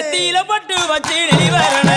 நெத்தியில பட்டு வச்சு நெளிவரண